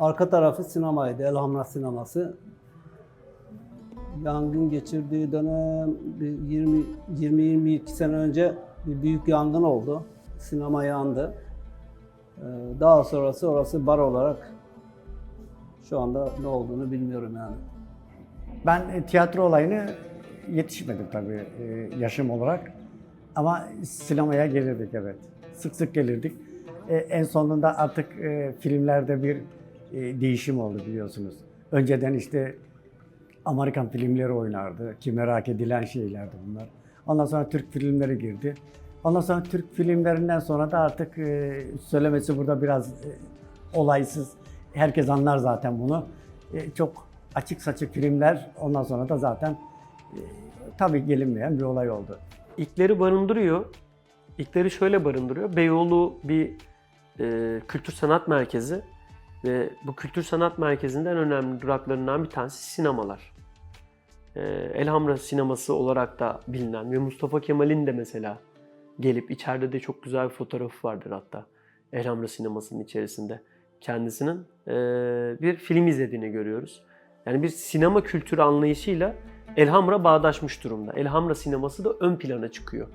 Arka tarafı sinemaydı, Elhamra sineması. Yangın geçirdiği dönem bir 20 20-22 sene önce bir büyük yangın oldu. Sinema yandı. Ee, Daha sonrası orası bar olarak şu anda ne olduğunu bilmiyorum yani. Ben e, tiyatro olayını yetişmedim tabii e, yaşım olarak. Ama sinemaya gelirdik evet. Sık sık gelirdik. E, En sonunda artık filmlerde bir e, değişim oldu biliyorsunuz. Önceden işte Amerikan filmleri oynardı ki merak edilen şeylerdi bunlar. Ondan sonra Türk filmleri girdi. Ondan sonra Türk filmlerinden sonra da artık e, söylemesi burada biraz e, olaysız. Herkes anlar zaten bunu. Çok açık saçık filmler ondan sonra da zaten e, tabii gelinmeyen bir olay oldu. İlkleri barındırıyor. İlkleri şöyle barındırıyor. Beyoğlu bir e, kültür sanat merkezi ve bu kültür sanat merkezinde en önemli duraklarından bir tanesi sinemalar. E, Elhamra sineması olarak da bilinen ve Mustafa Kemal'in de mesela gelip içeride de çok güzel bir fotoğrafı vardır hatta Elhamra sinemasının içerisinde kendisinin e, bir film izlediğini görüyoruz. Yani bir sinema kültürü anlayışıyla Elhamra bağdaşmış durumda. Elhamra sineması da ön plana çıkıyor.